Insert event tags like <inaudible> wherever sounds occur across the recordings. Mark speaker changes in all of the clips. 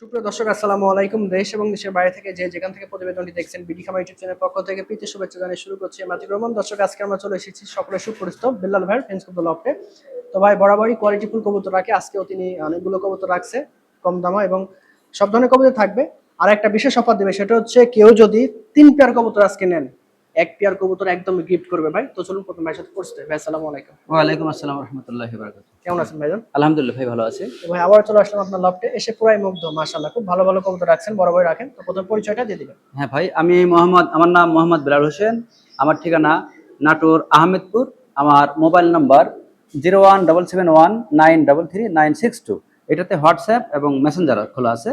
Speaker 1: সুপ্রিয় দর্শক, আসসালামু আলাইকুম। দেশ এবং দেশের বাইরে থেকে যে যেখান থেকে প্রতিবেদনটি দেখছেন বিডি খামা ইউটিউব চ্যানেল পক্ষ থেকে প্রীতি শুভেচ্ছা জানিয়ে শুরু করছি মাতিক রহমান। দর্শক, আজকে আমরা চলে এসেছি সকলের সুপরিচিত বিল্লাল ভাইয়ের ফেন্স কবুতর লফটে তো ভাই, বরাবরই কোয়ালিটি ফুল কবুতর রাখে। আজকেও তিনি অনেকগুলো কবুতর রাখছে, কম দামা এবং সব ধরনের কবুতর থাকবে। আর একটা বিশেষ অফার দেবে, সেটা হচ্ছে কেউ যদি তিন পেয়ার কবুতর আজকে নেন এক পেয়ার কবুতর একদম গিফট করবে ভাই। তো চলুন প্রথম ভাইয়ের সাথে পরিচিত ভাই আসসালামু আলাইকুম।
Speaker 2: ওয়ালাইকুম আসসালাম রহমতুল্লাহ বারাকাত
Speaker 1: কেমন আছেন ভাইজান?
Speaker 2: আলহামদুলিল্লাহ ভাই ভালো আছে।
Speaker 1: ভাই আবার চলে আসলাম আপনার লফটে এসে পুরাই মুগ্ধ মাশাআল্লাহ। খুব ভালো ভালো কবুতর রাখছেন বড় বড় রাখেন। তো প্রথম পরিচয়টা দিয়ে দিবেন।
Speaker 2: হ্যাঁ ভাই আমি মোহাম্মদ আমার নাম মোহাম্মদ বিলাল হোসেন। আমার ঠিকানা নাটোর আহমেদপুর। আমার mobile number zero one double seven one nine double three nine six two. এটাতে হোয়াটসঅ্যাপ এবং মেসেঞ্জার খোলা আছে।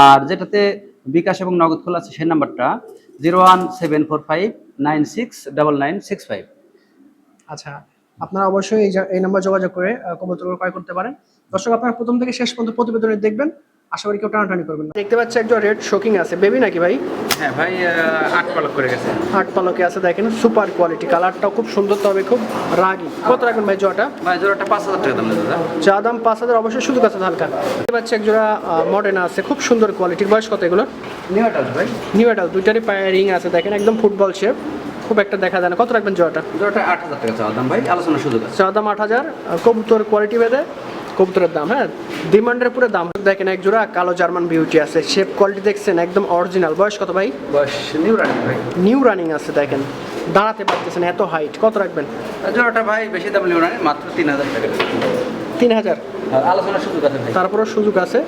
Speaker 2: আর যেটাতে বিকাশ এবং নগদ খোলা আছে সেই নাম্বারটা zero one seven four five nine six double nine six five.
Speaker 1: আচ্ছা আপনারা অবশ্যই এই নাম্বার যোগাযোগ করে আহ, কবুতরগুলো ক্রয় করতে পারেন। দর্শক আপনারা প্রথম থেকে শেষ পর্যন্ত প্রতিবেদনে দেখবেন। আশা করি কেউ টানাটানি করবেন না। দেখতে পাচ্ছি একজন রেড শোকিং আছে। বেবি নাকি ভাই?
Speaker 2: হ্যাঁ ভাই আট পালক করে গেছে।
Speaker 1: আট পালকে আছে দেখেন সুপার কোয়ালিটি। কালারটাও খুব সুন্দর তবে খুব রাগি। কত রাখবেন ভাই জোয়াটা
Speaker 2: ভাই জোড়াটা পাঁচ হাজার টাকা দাম দাদা।
Speaker 1: চা দাম পাঁচ হাজার অবশ্যই সুযোগ আছে হালকা। দেখতে পাচ্ছি একজোড়া মডার্ন আছে খুব সুন্দর কোয়ালিটির বয়স কত এগুলো
Speaker 2: নিউ ভাই।
Speaker 1: নিউ এডাল দুইটারই পায়ে রিং আছে দেখেন একদম ফুটবল শেপ খুব একটা দেখা যায় না। কত রাখবেন জোয়াটা
Speaker 2: জোড়াটা আট হাজার টাকা চাওয়া দাম ভাই সুযোগ আছে।
Speaker 1: চা দাম আট হাজার কবুতর কোয়ালিটি ভেদে। কবুতরের দাম হ্যাঁ? ডিমান্ডের পুরো দাম। দেখেন এক জোড়া কালো জার্মান বিউটি আছে। শেপ কোয়ালিটি দেখছেন একদম অরিজিনাল বয়স কত ভাই?
Speaker 2: বয়স নিউ রানিং ভাই।
Speaker 1: নিউ রানিং আছে দেখেন। দাঁড়াতে পারতেছেন এত হাইট কত রাখবেন?
Speaker 2: জোড়াটা ভাই বেশি দাম নিউ রানিং মাত্র তিন হাজার টাকা।
Speaker 1: তিন হাজার?
Speaker 2: আলোচনার সুযোগ আছে ভাই।
Speaker 1: তারপরেও সুযোগ আছে।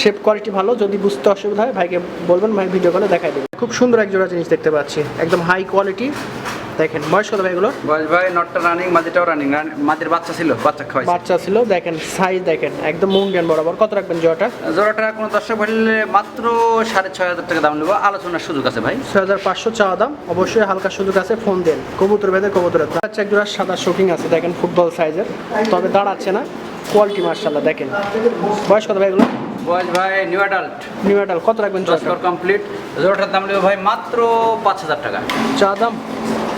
Speaker 1: শেপ কোয়ালিটি ভালো। যদি বুঝতে অসুবিধা হয় ভাইকে বলবেন ভাই ভিডিও কলে দেখাই দেবেন। খুব সুন্দর এক জোড়া জিনিস দেখতে পাচ্ছি। একদম হাই কোয়ালিটি দেখেন বয়স কত ভাই এগুলো?
Speaker 2: বয়স ভাই নটটা রানিং মাঝিটাও রানিং মাঝির বাচ্চা ছিল বাচ্চা খাওয়াইছে।
Speaker 1: বাচ্চা ছিল দেখেন সাইজ দেখেন একদম মুন্ডিয়ান বরাবর। কত রাখবেন জোড়াটা?
Speaker 2: জোড়াটা কোনো দর্শক ভাইলে মাত্র সাড়ে ছয় হাজার টাকা দাম নেব। আলোচনার সুযোগ আছে ভাই।
Speaker 1: ছয় হাজার পাঁচশো চাওয়া দাম। অবশ্যই হালকা সুযোগ আছে ফোন দেন। কবুতর বেঁধে কবুতরের আচ্ছা একজোড়া সাদা শোকিং আছে দেখেন ফুটবল সাইজের তবে দাঁড়াচ্ছে না। কোয়ালিটি মার্শাল্লাহ দেখেন। বয়স কত ভাই এগুলো?
Speaker 2: বয়স ভাই নিউ অ্যাডাল্ট
Speaker 1: নিউ অ্যাডাল্ট কত রাখবেন জোড়াটা?
Speaker 2: কমপ্লিট জোরটার দাম নেব ভাই মাত্র পাঁচ হাজার টাকা।
Speaker 1: চা দাম?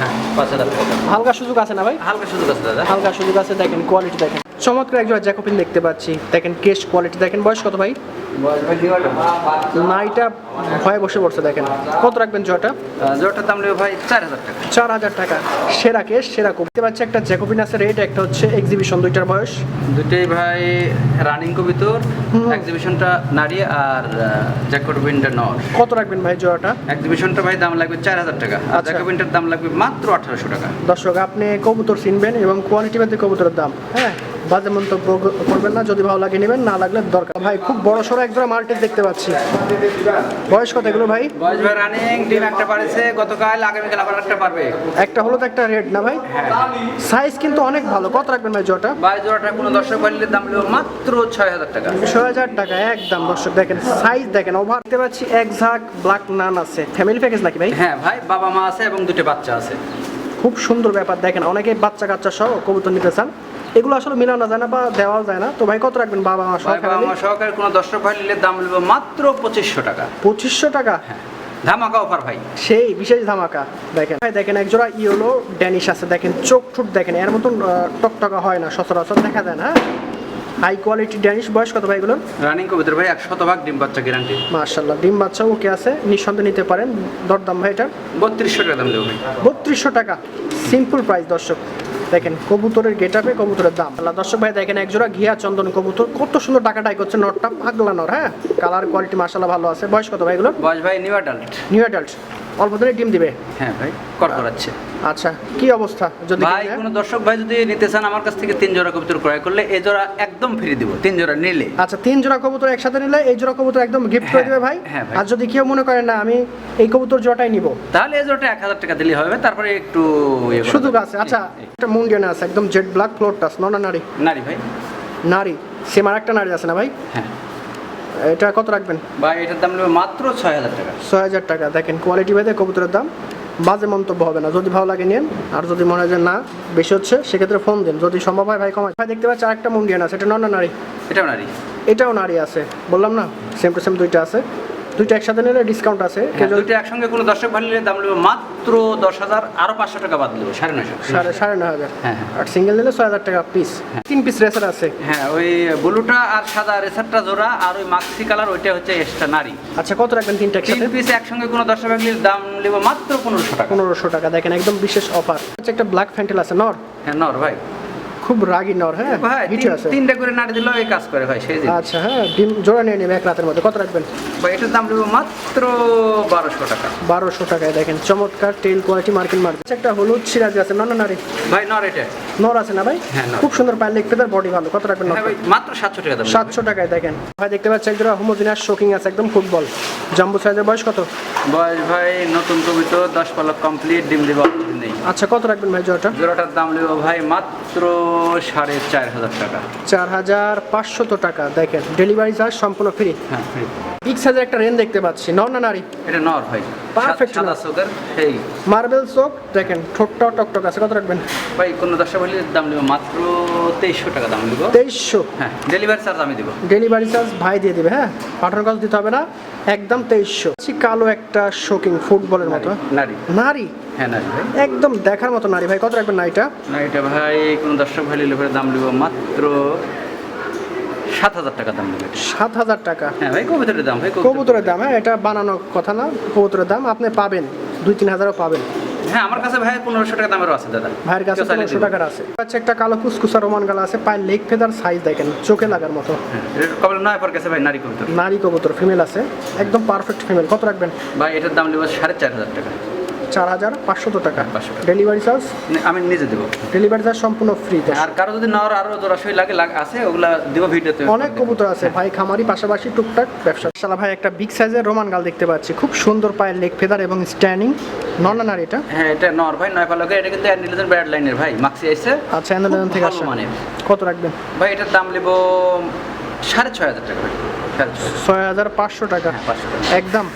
Speaker 2: হ্যাঁ পাঁচ হাজার টাকা।
Speaker 1: হালকা সুযোগ আছে না ভাই?
Speaker 2: হালকা সুযোগ আছে দাদা।
Speaker 1: হালকা সুযোগ আছে দেখেন কোয়ালিটি দেখেন। চমৎকার একজোড়া জ্যাকোপিন দেখতে পাচ্ছি। দেখেন কেস কোয়ালিটি দেখেন বয়স কত ভাই? নাইটা ভয়ে বসে পড়ছে দেখেন। কত রাখবেন জোড়াটা?
Speaker 2: জোড়াটার দাম ভাই চার হাজার টাকা।
Speaker 1: চার হাজার টাকা। সেরা কেস সেরা কবি। দেখতে পাচ্ছি একটা জ্যাকোপিন আছে রেট একটা হচ্ছে এক্সিবিশন দুইটার বয়স।
Speaker 2: দুটোই ভাই রানিং কবিতর এক্সিবিশনটা নারী আর উইন্ডার নর।
Speaker 1: কত রাখবেন ভাই জোড়াটা?
Speaker 2: এক্সিবিশনটা ভাই দাম লাগবে চার হাজার টাকা। আর
Speaker 1: আচ্ছা।
Speaker 2: জ্যাকোবিনটার দাম লাগবে মাত্র আঠারোশো টাকা।
Speaker 1: দর্শক আপনি কবুতর চিনবেন এবং কোয়ালিটি ভেদে কবুতরের দাম হ্যাঁ? বাজে মন্তব্য করবেন না যদি ভালো লাগে নেবেন না লাগলে দরকার। ভাই খুব বড় সড়ো একজোড়া মার্কেট দেখতে পাচ্ছি। বয়স কত এগুলো ভাই?
Speaker 2: বয়স ভাই রানিং ডিম একটা পারেছে গতকাল আগামীকাল আবার একটা পারবে
Speaker 1: একটা হলুদ একটা রেড না ভাই? সাইজ কিন্তু অনেক ভালো। কত রাখবেন ভাই জোড়াটা?
Speaker 2: বাই জোড়াটা কোনো দর্শক বাড়ির দাম হলো মাত্র ছয় হাজার টাকা।
Speaker 1: ছয় হাজার টাকা একদম দর্শক। দেখেন সাইজ দেখেন ওভার দেখতে পাচ্ছি এক ঝাঁক ব্ল্যাক নান আছে। ফ্যামিলি প্যাকেজ নাকি ভাই?
Speaker 2: হ্যাঁ ভাই বাবা মা আছে এবং দুটো বাচ্চা আছে।
Speaker 1: খুব সুন্দর ব্যাপার। দেখেন অনেকে বাচ্চা কাচ্চা সহ কবুতর নিতে চান। এগুলো আসলে মেলানো যায় না বা দেওয়াও যায় না। তো ভাই কত রাখবেন বাবা মা সহ
Speaker 2: ভাই বাবা মা সহকারে কোনো দর্শক ভাই নিলে দাম হলো মাত্র পঁচিশশো টাকা।
Speaker 1: পঁচিশশো টাকা?
Speaker 2: ধামাকা অফার ভাই।
Speaker 1: সেই বিশেষ ধামাকা। দেখেন ভাই দেখেন একজোড়া ইয়েলো ড্যানিশ আছে। দেখেন চোখ ঠুট দেখেন এর মতন টকটকা হয় না সচরাচর দেখা যায় না হাই কোয়ালিটি ড্যানিশ বয়স কত ভাই এগুলো
Speaker 2: রানিং কবিতর ভাই এক শতভাগ ডিম বাচ্চা গ্যারান্টি
Speaker 1: মার্শাল্লাহ ডিম বাচ্চা ওকে আছে নিঃসন্দেহে নিতে পারেন। দরদাম ভাই এটা?
Speaker 2: বত্রিশশো টাকা দাম দেবো ভাই।
Speaker 1: বত্রিশশো টাকা। সিম্পল প্রাইস দর্শক। দেখেন কবুতরের গেট আপে কবুতরের দাম। দর্শক ভাই দেখেন একজোড়া ঘিয়া চন্দন কবুতর। কত সুন্দর টাকাটাই করছে নটটা পাগলা নর হ্যাঁ? কালার কোয়ালিটি মাসালা ভালো আছে। বয়স কত ভাই এগুলো
Speaker 2: বয়স ভাই নিউ অ্যাডাল্ট
Speaker 1: নিউ অ্যাডাল্ট অল্প দিনে ডিম দিবে?
Speaker 2: হ্যাঁ ভাই কর করাচ্ছে।
Speaker 1: আচ্ছা কি অবস্থা যদি
Speaker 2: ভাই
Speaker 1: কিনে-
Speaker 2: দর্শক ভাই যদি নিতে চান আমার কাছ থেকে তিন জোড়া কবিতর ক্রয় করলে এই জোড়া একদম ফ্রি দিব তিন জোড়া নিলে।
Speaker 1: আচ্ছা তিন জোড়া কবুতর একসাথে নিলে এই জোড়া কবুতর একদম গিফট করে
Speaker 2: হ্যাঁ,
Speaker 1: দিবে ভাই?
Speaker 2: হ্যাঁ
Speaker 1: আর যদি কেউ মনে করে না আমি এই কবুতর জোড়াটাই নিব।
Speaker 2: তাহলে এই জোড়াটা এক হাজার টাকা দিলে হবে তারপরে একটু ইয়ে
Speaker 1: সুযোগ
Speaker 2: যাবে।
Speaker 1: আছে। আচ্ছা
Speaker 2: এই- এই।
Speaker 1: একটা মুন্ডিয়ান আছে একদম জেড ব্ল্যাক ফ্লোর টাস ননা নারী?
Speaker 2: নারী ভাই।
Speaker 1: নারী সেম আর একটা নারী আছে না ভাই?
Speaker 2: হ্যাঁ।
Speaker 1: এটা কত রাখবেন?
Speaker 2: ভাই এটার দাম নেবে মাত্র ছয় হাজার টাকা।
Speaker 1: ছয় হাজার টাকা। দেখেন কোয়ালিটি ভেদে কবুতরের দাম বাজে মন্তব্য হবে না। যদি ভালো লাগে নিন আর যদি মনে হয় যে না বেশি হচ্ছে সেক্ষেত্রে ফোন দিন। যদি সম্ভব হয় ভাই কমায় ভাই দেখতে পাচ্ছি আরেকটা মুন্ডিয়ান আছে। এটা নন নারী?
Speaker 2: এটাও নারী।
Speaker 1: এটাও নারী আছে। বললাম না? সেম টু সেম দুইটা আছে। দুইটা একসাথে নিলে ডিসকাউন্ট আছে।
Speaker 2: হ্যাঁ, দুইটা একসঙ্গে কোনো দর্শক ভালো নিলে দাম নেব মাত্র দশ হাজার আরও পাঁচশো টাকা বাদ দেবো সাড়ে নয়শো
Speaker 1: সাড়ে সাড়ে নয় হাজার।
Speaker 2: হ্যাঁ, হ্যাঁ।
Speaker 1: আর সিঙ্গেল নিলে ছয় হাজার টাকা পিস তিন পিস রেসার আছে।
Speaker 2: হ্যাঁ ওই ব্লুটা আর সাদা রেসারটা জোড়া আর ওই মাক্সি কালার ওইটা হচ্ছে এক্সট্রা নারী।
Speaker 1: আচ্ছা কত রাখবেন তিনটা
Speaker 2: তিন
Speaker 1: একসাথে?
Speaker 2: পিস একসঙ্গে কোনো দর্শক ভালো নিলে দাম নেব মাত্র পনেরোশো টাকা।
Speaker 1: পনেরোশো টাকা দেখেন একদম বিশেষ অফার হচ্ছে একটা ব্ল্যাক ফ্যান্টেল আছে নর।
Speaker 2: হ্যাঁ নর ভাই।
Speaker 1: খুব রাগি নর হ্যাঁ? হিটে আছে।
Speaker 2: তিনটা করে নাড়ি দিলেও এই কাজ করে ভাই সেই
Speaker 1: আচ্ছা হ্যাঁ ডিম জোড়া নিয়ে নেবে এক রাতের মধ্যে। কত রাখবেন?
Speaker 2: ভাই এটার দাম নেব মাত্র বারোশো টাকা।
Speaker 1: বারোশো টাকায় দেখেন চমৎকার টেল কোয়ালিটি মার্কিন মার্কেট আচ্ছা, একটা হলুদ সিরাজি আছে নর নারী?
Speaker 2: ভাই নর এটা।
Speaker 1: নর আছে না ভাই?
Speaker 2: হ্যাঁ,
Speaker 1: খুব সুন্দর পায়ের লেগ ফেদার বডি ভালো। কত রাখবেন
Speaker 2: হ্যাঁ ভাই মাত্র সাতশো টাকা দাম।
Speaker 1: সাতশো টাকায় দেখেন। ভাই দেখতে পাচ্ছি একজোড়া হোমোজিনাস শোকিং আছে একদম ফুটবল জাম্বু সাইজের বয়স কত?
Speaker 2: বয়স ভাই নতুন কবিতা দশ পালক কমপ্লিট ডিম দিব
Speaker 1: আচ্ছা কত রাখবেন ভাই জোড়াটা?
Speaker 2: জোড়াটার দাম নেব ভাই মাত্র সাড়ে চার হাজার টাকা।
Speaker 1: চার হাজার পাঁচশত টাকা দেখেন ডেলিভারি চার্জ সম্পূর্ণ ফ্রি
Speaker 2: হ্যাঁ free।
Speaker 1: বিগ সাইজের একটা রেন দেখতে পাচ্ছি নর না নারী?
Speaker 2: এটা নর ভাই।
Speaker 1: Perfect
Speaker 2: সাদা। চোখের সেই
Speaker 1: মার্বেল চোখ দেখেন ঠোঁটটাও টকটক আছে কত রাখবেন?
Speaker 2: ভাই কোনো দশটা ভাইলের দাম নেব মাত্র তেইশশো টাকা দাম নেব
Speaker 1: তেইশশো?
Speaker 2: হ্যাঁ ডেলিভারি চার্জ আমি দিব।
Speaker 1: ডেলিভারি চার্জ ভাই দিয়ে দিবে হ্যাঁ? পাঠানোর কাজ দিতে হবে না একদম তেইশশো। কালো একটা শোকিং ফুটবলের মতো।
Speaker 2: নারী।
Speaker 1: নারী?
Speaker 2: হ্যাঁ নারী ভাই।
Speaker 1: একদম দেখার মতো নারী ভাই। কত রাখবেন নারীটা?
Speaker 2: না এটা ভাই কোনো দর্শক ভাই নিলে পরে দাম নেব মাত্র সাত হাজার টাকা দাম নেবে
Speaker 1: সাত হাজার টাকা।
Speaker 2: হ্যাঁ ভাই কবিতার দাম ভাই
Speaker 1: কবুতরের দাম। হ্যাঁ এটা বানানো কথা না কবুতরের দাম। আপনি পাবেন দুই তিন হাজারও পাবেন।
Speaker 2: হ্যাঁ আমার কাছে ভাই পনেরোশো টাকা দামেরও আছে দাদা।
Speaker 1: ভাইয়ের কাছে পনেরোশো টাকার আছে। আচ্ছা একটা কালো কুসকুসা রোমান গালা আছে পায়ের লেগ ফেদার সাইজ দেখেন চোখে লাগার মতো।
Speaker 2: হ্যাঁ, কবে নয় পর গেছে ভাই নারী কবিতা
Speaker 1: নারী কবুতর ফিমেল আছে। একদম পারফেক্ট ফিমেল কত রাখবেন?
Speaker 2: ভাই এটার দাম নেব সাড়ে চার হাজার টাকা।
Speaker 1: চার হাজার পাঁচশত টাকা।
Speaker 2: 500
Speaker 1: ডেলিভারি চার্জ
Speaker 2: আমি নিজে দেবো।
Speaker 1: ডেলিভারি চার্জ সম্পূর্ণ ফ্রি
Speaker 2: আর কারও যদি নেওয়ার আরও জোড়াশই লাগে আছে ওগুলা দিব ভিডিওতে
Speaker 1: অনেক কবুতর আছে ভাই খামারি পাশাপাশি টুকটাক ব্যবসা। শালা ভাই একটা বিগ সাইজের রোমান গাল দেখতে পাচ্ছি। খুব সুন্দর পায়ের লেগ ফেদার এবং স্ট্যান্ডিং নন নারী এটা?
Speaker 2: হ্যাঁ এটা নর ভাই নয় পালকে। এটা কিন্তু অ্যান্ডিলেজন ব্যাড লাইনের ভাই মাক্সি আইসে
Speaker 1: আচ্ছা অ্যান্ডোলেন থেকে আসে
Speaker 2: মানের।
Speaker 1: কত রাখবেন?
Speaker 2: ভাই এটার দাম নেব সাড়ে ছয় হাজার টাকা। ছয় হাজার।
Speaker 1: পাঁচশো টাকা।
Speaker 2: হ্যাঁ, পাঁচশো টাকা।
Speaker 1: একদম।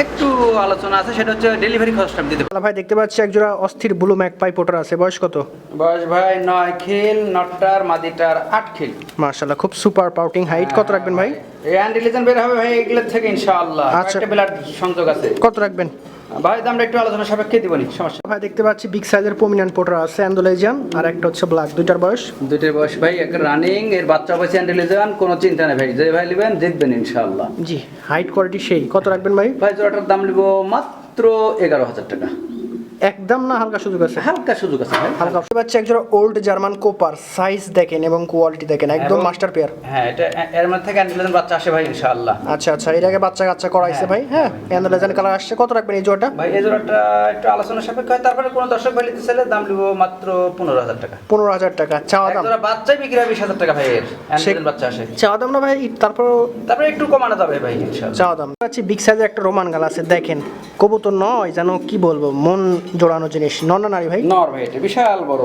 Speaker 2: একটু আলোচনা আছে সেটা হচ্ছে ডেলিভারি খরচটা আমি দিতে
Speaker 1: ভাই দেখতে পাচ্ছি একজোড়া অস্থির ব্লু ম্যাক পাই পোটার আছে। বয়স কত?
Speaker 2: বয়স ভাই নয় খিল নটটার মাদিটার আট খিল।
Speaker 1: মাশাআল্লাহ খুব সুপার পাউটিং হাইট কত রাখবেন ভাই?
Speaker 2: এই অ্যান্ডিলেজন বের হবে ভাই এগুলোর থেকে ইনশাআল্লাহ।
Speaker 1: আচ্ছা।
Speaker 2: একটা বেলার সংযোগ আছে।
Speaker 1: কত রাখবেন?
Speaker 2: ভাই দামটা একটু আলোচনা সাপেক্ষে দিবনি সমস্যা
Speaker 1: ভাই দেখতে পাচ্ছি বিগ সাইজের প্রমিনেন্ট পোটার আছে অ্যান্ডোলেজিয়ান আর একটা হচ্ছে ব্ল্যাক দুইটার বয়স?
Speaker 2: দুইটার বয়স ভাই এক রানিং এর বাচ্চা বয়সে অ্যান্ডোলেজিয়ান কোনো চিন্তা নেই ভাই যে ভাই নেবেন জিতবেন ইনশাআল্লাহ।
Speaker 1: জি হাইট কোয়ালিটি সেই কত রাখবেন ভাই?
Speaker 2: ভাই জোড়াটার দাম নিব মাত্র এগারো হাজার টাকা।
Speaker 1: একদম না হালকা সুযোগ আছে
Speaker 2: হালকা সুযোগ আছে ভাই
Speaker 1: হালকা দেখতে পাচ্ছি একজোড়া ওল্ড জার্মান কোপার সাইজ দেখেন এবং কোয়ালিটি দেখেন একদম মাস্টার পেয়ার
Speaker 2: হ্যাঁ এটা এর মধ্যে থেকে অ্যান্ডিলেজন বাচ্চা আসে ভাই ইনশাআল্লাহ
Speaker 1: আচ্ছা আচ্ছা এর আগে বাচ্চা কাচ্চা করাইছে ভাই হ্যাঁ অ্যান্ডোলেজিয়ান কালার আসছে কত রাখবেন এই জোড়াটা
Speaker 2: ভাই এই জোড়াটা একটু আলোচনা সাপেক্ষে হয় তারপরে কোনো দর্শক ভাই নিতে চাইলে দাম নিব মাত্র পনেরো হাজার টাকা
Speaker 1: পনেরো হাজার টাকা চাওয়া দাম
Speaker 2: জোড়া বাচ্চাই বিক্রি হয় বিশ হাজার টাকা ভাই এর অ্যান্ডিলেজন বাচ্চা আসে
Speaker 1: চাওয়া দাম না ভাই তারপর
Speaker 2: তারপরে একটু কমানো যাবে ভাই ইনশাআল্লাহ
Speaker 1: চাওয়া দাম পাচ্ছি বিগ সাইজের একটা রোমান গাল আছে দেখেন কবুতর নয় যেন কি বলব মন জোড়ানো জিনিস। নর না নারী ভাই?
Speaker 2: নর ভাই এটা বিশাল বড়।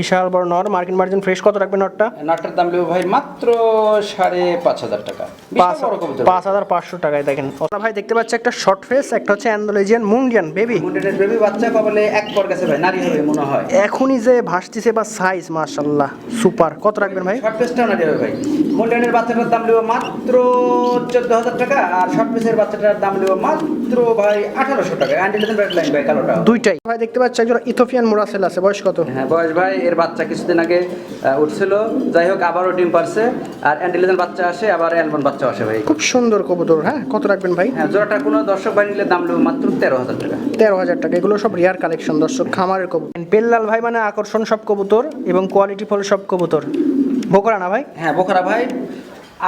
Speaker 1: বিশাল বড় নর। মার্কিন মার্জিন ফ্রেশ কত রাখবেন নটটা
Speaker 2: নাটটার দাম নেব ভাই মাত্র সাড়ে পাঁচ হাজার টাকা।
Speaker 1: পাঁচ হাজার পাঁচশো টাকায় দেখেন। ওটা ভাই দেখতে পাচ্ছি একটা শর্ট ফেস একটা হচ্ছে অ্যান্ডোলেজিয়ান মুন্ডিয়ান বেবি
Speaker 2: মুন্ডেনের বেবি বাচ্চা কবলে এক পর গেছে ভাই নারী হবে মনে হয়।
Speaker 1: এখনই যে ভাসতিছে বা সাইজ মাশাল্লাহ সুপার কত রাখবেন ভাই?
Speaker 2: শর্ট পিসটাও নারী হবে ভাই। মুন্ডেনের বাচ্চাটার দাম নেব মাত্র চোদ্দ হাজার টাকা আর শর্ট পিসের বাচ্চাটার দাম নেব মাত্র ভাই আঠারোশো টাকা। অ্যান্টিলেশন ব্যাট লাইন ভাই কালোটা।
Speaker 1: দুইটাই। ভাই দেখতে পাচ্ছি একজন ইথোপিয়ান মোরাসেল আছে বয়স কত?
Speaker 2: হ্যাঁ বয়স ভাই এর বাচ্চা কিছুদিন আগে উঠছিল। যাই হোক আবারও ডিম পারছে। আর অ্যান্টিলেশন বাচ্চা আসে আবার অ্যালবন বাচ্চা আসে ভাই।
Speaker 1: খুব সুন্দর কবুতর হ্যাঁ? কত রাখবেন ভাই?
Speaker 2: হ্যাঁ জোড়াটা কোনো দর্শক ভাই নিলে দাম নেব মাত্র তেরো হাজার টাকা।
Speaker 1: তেরো হাজার টাকা এগুলো সব রিয়ার কালেকশন দর্শক খামারের কবুতর। বেল্লাল ভাই মানে আকর্ষণ সব কবুতর এবং কোয়ালিটি ফল সব কবুতর। ভোকরা না ভাই?
Speaker 2: হ্যাঁ বোখরা ভাই।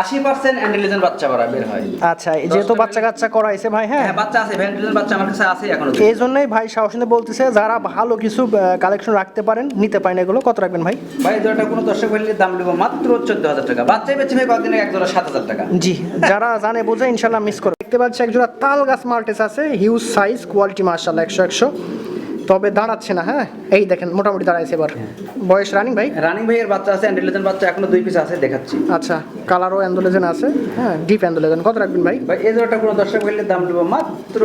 Speaker 2: আশি পার্সেন্ট অ্যান্টিলেশন বাচ্চা করা বের হয়।
Speaker 1: আচ্ছা যেহেতু বাচ্চা কাচ্চা করাইছে ভাই হ্যাঁ?
Speaker 2: হ্যাঁ বাচ্চা আছে ভ্যান্টিলেশন বাচ্চা আমার কাছে আছে এখনও
Speaker 1: এই জন্যই ভাই সাহসিনে বলতেছে যারা ভালো কিছু কালেকশন রাখতে পারেন নিতে পারেন এগুলো কত রাখবেন ভাই?
Speaker 2: ভাই জোড়াটা কোনো দর্শক ভাই দাম নেব মাত্র চোদ্দ হাজার টাকা। বাচ্চাই বেঁচে ভাই কদিন? এক জোড়া সাত হাজার টাকা।
Speaker 1: জি যারা জানে বোঝে ইনশাল্লাহ মিস করে। দেখতে পাচ্ছি একজোড়া তাল গাছ মাল্টেস আছে হিউজ সাইজ কোয়ালিটি মার্শাল্লাহ একশো একশো। তবে দাঁড়াচ্ছে না হ্যাঁ? এই দেখেন মোটামুটি দাঁড়াইছে এবার। বয়স রানিং ভাই?
Speaker 2: রানিং ভাইয়ের বাচ্চা আছে অ্যান্ডোলেজেন বাচ্চা এখনও দুই পিস আছে দেখাচ্ছি।
Speaker 1: আচ্ছা কালারও অ্যান্ডোলেজেন আছে হ্যাঁ ডিপ অ্যান্ডোলেজেন। কত রাখবেন ভাই?
Speaker 2: ভাই এই জোড়াটা কোনো দর্শক ভাই নিলে দাম দেবো মাত্র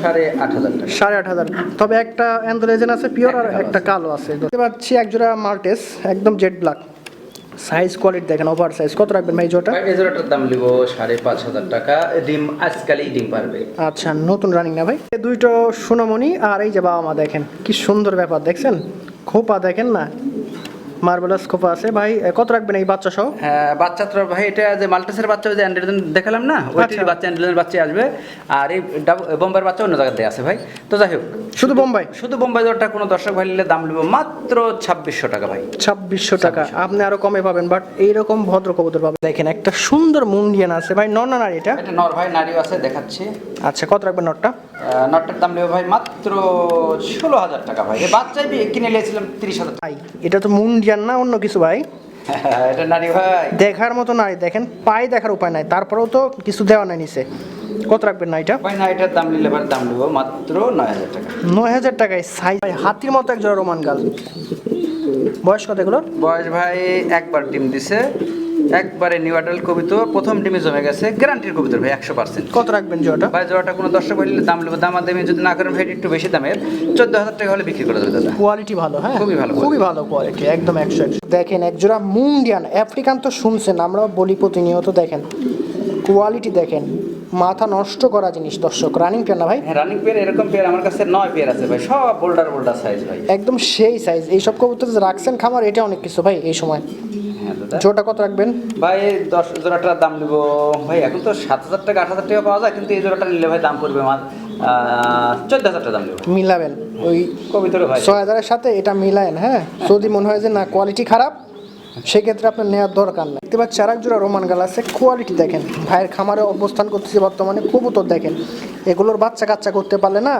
Speaker 2: সাড়ে আট হাজার টাকা।
Speaker 1: সাড়ে আট হাজার। তবে একটা অ্যান্ডোলেজেন আছে পিওর আর একটা কালো আছে। দেখতে পাচ্ছি একজোড়া মাল্টেস একদম জেড ব্ল্যাক। সাইজ কোয়ালিটি দেখেন ওভার সাইজ কত রাখবেন ভাই জোটা
Speaker 2: এই জোটার দাম নিব সাড়ে পাঁচ হাজার টাকা। ডিম আজকালই ডিম পারবে।
Speaker 1: আচ্ছা নতুন রানিং না ভাই? এই দুইটো সোনামণি আর এই যে বাবা মা দেখেন কি সুন্দর ব্যাপার দেখছেন? খোপা দেখেন না? মার্বেলাস খোপা আছে। ভাই কত রাখবেন এই বাচ্চা সহ?
Speaker 2: হ্যাঁ, বাচ্চা তো ভাই এটা যে মাল্টাসের বাচ্চা যে অ্যান্ড্রয়েড দেখালাম না? ওইটির
Speaker 1: আচ্ছা।
Speaker 2: বাচ্চা অ্যান্ড্রয়েডের বাচ্চা আসবে। আর এই বোম্বাইয়ের বাচ্চা অন্য জায়গাতে আছে ভাই। তো যাই হোক
Speaker 1: শুধু বোম্বাই?
Speaker 2: শুধু বোম্বাই জোরটা কোনো দর্শক ভাই নিলে দাম নেব মাত্র ছাব্বিশশো টাকা ভাই।
Speaker 1: ছাব্বিশশো টাকা। আপনি আরও কমে পাবেন বাট এইরকম ভদ্র কবুতর পাবেন। দেখেন একটা সুন্দর মুন্ডিয়ান আছে। ভাই নন না এটা?
Speaker 2: এটা নর ভাই নারীও আছে দেখাচ্ছি।
Speaker 1: আচ্ছা কত রাখবেন নটটা
Speaker 2: নটটার দাম নেব ভাই মাত্র ষোলো হাজার টাকা ভাই। এই বাচ্চাই কিনে নিয়েছিলাম তিরিশ হাজার
Speaker 1: এটা তো মুন্ডিয়ান না অন্য কিছু ভাই? <laughs>
Speaker 2: এটা নারী ভাই।
Speaker 1: দেখার মতো নারী দেখেন পায়ে দেখার উপায় নাই তারপরেও তো কিছু দেওয়া নাই নিচে। কত রাখবেন না এটা
Speaker 2: ভাই না এটার দাম নিলে এবার দাম নেব মাত্র নয় হাজার টাকা।
Speaker 1: নয় হাজার টাকায় সাইজ ভাই হাতির মতো একজন রোমান গাল। বয়স কত এগুলোর?
Speaker 2: বয়স ভাই একবার ডিম দিছে। একবারে নিউডাল কবিতর প্রথম ডিমে জমে গেছে গ্যারান্টির কবিতর ভাই একশো পার্সেন্ট
Speaker 1: কত রাখবেন জোড়াটা?
Speaker 2: ভাই জোড়াটা কোনো দর্শক বললে দাম নেব দাম দামে যদি না করেন ভাই একটু বেশি দামের। চোদ্দ হাজার টাকা হলে বিক্রি করে দেবে দাদা।
Speaker 1: কোয়ালিটি ভালো হ্যাঁ?
Speaker 2: খুবই ভালো
Speaker 1: খুবই ভালো কোয়ালিটি একদম একশো একশো। দেখেন একজোড়া মুন্ডিয়ান আফ্রিকান তো শুনছেন আমরা বলি প্রতিনিয়ত দেখেন। কোয়ালিটি দেখেন মাথা নষ্ট করা জিনিস দর্শক। রানিং পেয়ার না ভাই?
Speaker 2: হ্যাঁ রানিং পেয়ার এরকম পেয়ার আমার কাছে নয় পেয়ার আছে ভাই সব বোল্ডার বোল্ডার সাইজ ভাই।
Speaker 1: একদম সেই সাইজ এইসব কবুতর যে রাখছেন খামার এটা অনেক কিছু ভাই এই সময়। জোড়াটা কত রাখবেন?
Speaker 2: ভাই দশ জোড়াটার দাম নেব। ভাই এখন তো সাত হাজার টাকা আট হাজার টাকা পাওয়া যায় কিন্তু এই জোড়াটা নিলে ভাই দাম পড়বে আমার চোদ্দ হাজার টাকা দাম নেব।
Speaker 1: মিলাবেন। ওই
Speaker 2: কবিতরে ভাই।
Speaker 1: ছয় হাজারের সাথে এটা মিলায়েন হ্যাঁ? যদি মনে হয় যে না কোয়ালিটি খারাপ সেক্ষেত্রে আপনার নেওয়ার দরকার নেই। দেখতে পাচ্ছি আর জোড়া রোমান গাল আছে কোয়ালিটি দেখেন। ভাইয়ের খামারে অবস্থান করতেছে বর্তমানে কবুতর দেখেন। এগুলোর বাচ্চা কাচ্চা করতে পারলে না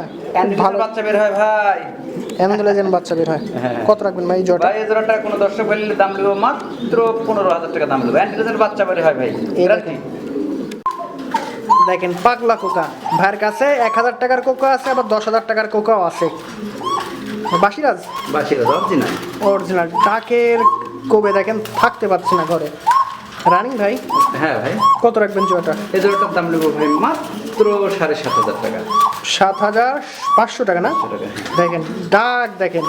Speaker 2: ভালো বাচ্চা বের হয় ভাই।
Speaker 1: অ্যান্ডোলেজেন বাচ্চা বের হয়।
Speaker 2: হ্যাঁ।
Speaker 1: কত রাখবেন ভাই এই
Speaker 2: ভাই জোড়াটা কোনো দর্শক বললে দাম নেব মাত্র পনেরো হাজার টাকা দাম অ্যান্ড্রয়েডের বাচ্চা বের হয় ভাই।
Speaker 1: দেখেন। পাগলা কোকা ভাইয়ের কাছে এক হাজার টাকার কোকা আছে আবার দশ হাজার টাকার কোকাও আছে। বাসিরাজ?
Speaker 2: বাসিরা অরিজিনাল
Speaker 1: অরিজিনাল ডাকের কবে দেখেন? থাকতে পারছি না ঘরে। রানিং ভাই?
Speaker 2: হ্যাঁ ভাই।
Speaker 1: কত রাখবেন জোড়াটা?
Speaker 2: এই জোড়াটার দাম নেব ভাই মাত্র সাড়ে সাত হাজার টাকা।
Speaker 1: সাত হাজার পাঁচশো টাকা না?
Speaker 2: টাকা।
Speaker 1: দেখেন ডাক দেখেন।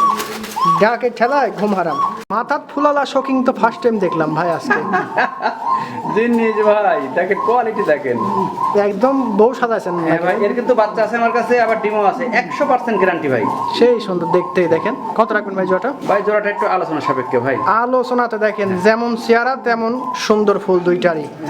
Speaker 1: ডাকের ঠেলায় ঘুম হারাম। মাথার ফুলালা শকিং তো ফার্স্ট টাইম দেখলাম ভাই আজকে। <laughs>
Speaker 2: জিনিস ভাই দেখেন কোয়ালিটি দেখেন।
Speaker 1: একদম বউ সাজাইছেন
Speaker 2: হ্যাঁ ভাই এর কিন্তু বাচ্চা আছে আমার কাছে আবার ডিমও আছে। একশো পার্সেন্ট গ্যারান্টি ভাই।
Speaker 1: সেই সুন্দর দেখতেই দেখেন। কত রাখবেন ভাই জোড়াটা?
Speaker 2: ভাই জোড়াটা একটু আলোচনা সাপেক্ষে ভাই।
Speaker 1: আলোচনাতে দেখেন যেমন চেহারা তেমন সুন্দর ফুল দুইটারই।